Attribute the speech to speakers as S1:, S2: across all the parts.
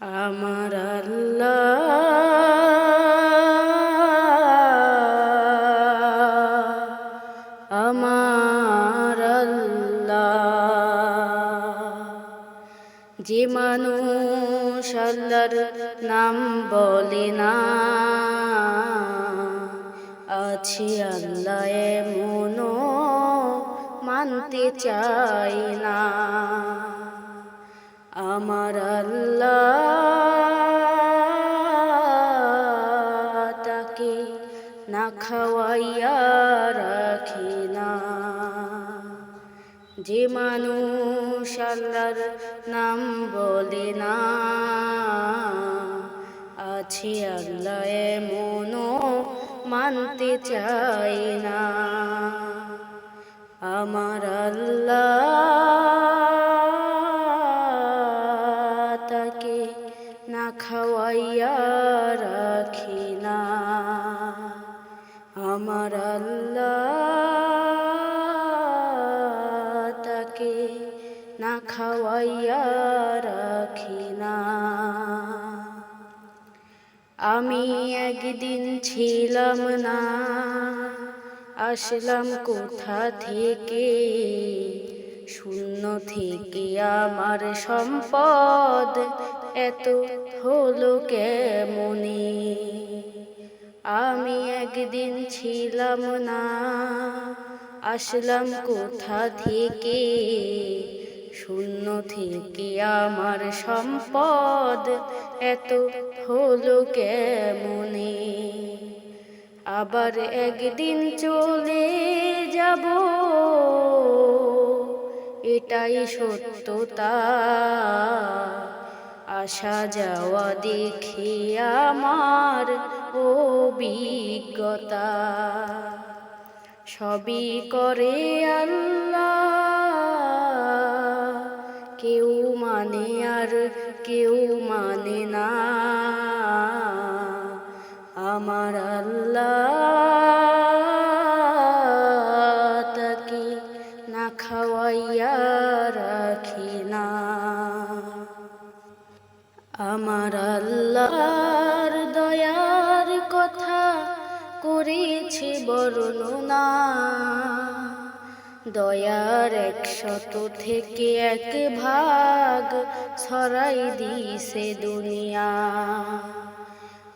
S1: আমার আল্লাহ আমার আল্লাহ। যে মানুষ আল্লাহর নাম বলে না, আছে আল্লাহ এমনও মানতে চাই না। আমার আল্লাহ তাকে না খাওয়াইয়া রাখি না। যে মানুষ আল্লাহর নাম বলে না, আছে আল্লাহ এমনও মানতে চাই না। আমার আল্লাহ খাওয়াইয়া রাখি না আমার তাকে না খাওয়াইয়া রাখি না আমি একদিন ছিলাম না, আসলাম কোথা থেকে? শূন্য থেকে আমার সম্পদ এত হলো কেমনে? আমি একদিন ছিলাম না, আসলাম কোথা থেকে? শূন্য থেকে আমার সম্পদ এত হলো কেমনে? আবার একদিন চলে যাব। এটাই সত্যতা। আসা যাওয়া দেখে আমার অভিজ্ঞতা। সবই করে আল্লাহ, কেউ মানে আর কেউ মানে না। আমার আল্লাহ তাকে না খাওয়াইয়া রাখি না। আমার আল্লাহর দয়ার কথা করেছে বর্ণনা। দয়ার একশত থেকে এক ভাগ ছড়াই দিছে দুনিয়া।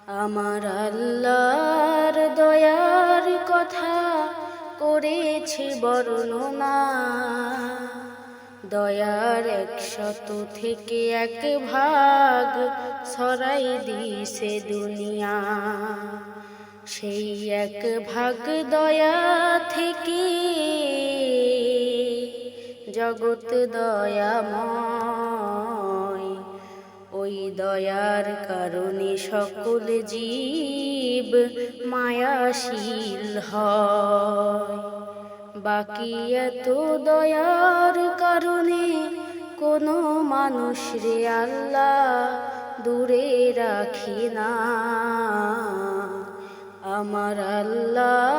S1: আমার আল্লাহর দয়ার কথা করেছে বর্ণনা। দয়ার একশত থেকে এক ভাগ ছড়াই দিছে দুনিয়া। সেই এক ভাগ দয়া থেকে জগৎ দয়াময়। ওই দয়ার কারণে সকল জীব মায়াশীল হয়। বাকি এত দয়ার কারণে কোনো মানুষ রে আল্লাহ দূরে রাখি না। আমার আল্লাহ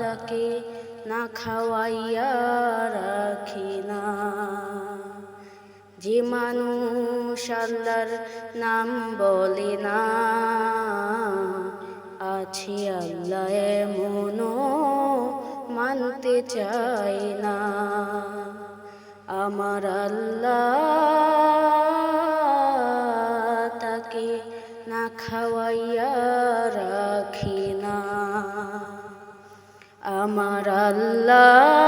S1: তাকে না খাওয়াইয়া রাখি না। যে মানুষ আল্লাহর নাম বলে না, আছে আল্লাহ মানতে চাই না। আমার আল্লাহ তাকে না খাওয়াইয়া রাখি না। আমার আল্লাহ